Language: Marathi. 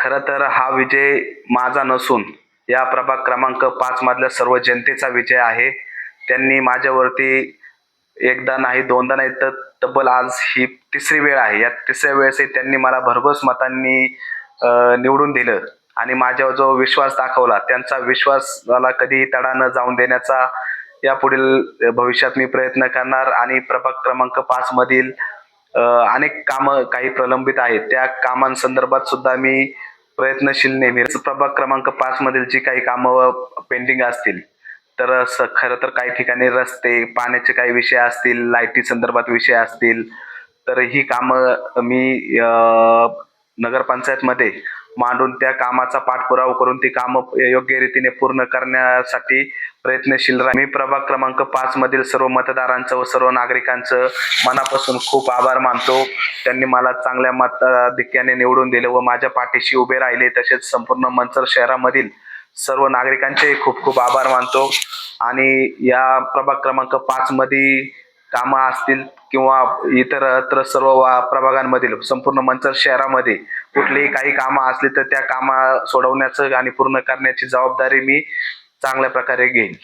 खरं तर हा विजय माझा नसून या प्रभाग क्रमांक पाच मधल्या सर्व जनतेचा विजय आहे. त्यांनी माझ्यावरती एकदा नाही दोनदा नाही तर तब्बल आज ही तिसरी वेळ आहे. या तिसऱ्या वेळेसही त्यांनी मला भरघोस मतांनी निवडून दिलं आणि माझ्यावर जो विश्वास दाखवला त्यांचा विश्वास मला कधीही तडा न जाऊन देण्याचा यापुढील भविष्यात मी प्रयत्न करणार आणि प्रभाग क्रमांक पाच मधील अनेक कामं काही प्रलंबित आहेत. त्या कामांसंदर्भात सुद्धा मी प्रयत्नशील नेहमी. प्रभाग क्रमांक पाच मधील जी काही कामं पेंडिंग असतील तर स खरं तर काही ठिकाणी रस्ते पाण्याचे काही विषय असतील लाईटी संदर्भात विषय असतील तर ही कामं मी नगरपंचायतमध्ये मांडून त्या कामाचा पाठपुरावा करून ती कामं योग्य रीतीने पूर्ण करण्यासाठी प्रयत्नशील राहील मी प्रभाग क्रमांक पाच मधील सर्व मतदारांचं व सर्व नागरिकांचं मनापासून खूप आभार मानतो. त्यांनी मला चांगल्या मताधिक्याने निवडून दिले व माझ्या पाठीशी उभे राहिले. तसेच संपूर्ण मंचर शहरामधील सर्व नागरिकांचे खूप खूप आभार मानतो. आणि या प्रभाग क्रमांक पाच मध्ये कामं असतील किंवा इतरत्र सर्व वा- प्रभागांमधील संपूर्ण मंचर शहरामध्ये कुठलीही काही कामं असली तर त्या कामं सोडवण्याचं आणि पूर्ण करण्याची जबाबदारी मी चांगल्या प्रकारे घेईल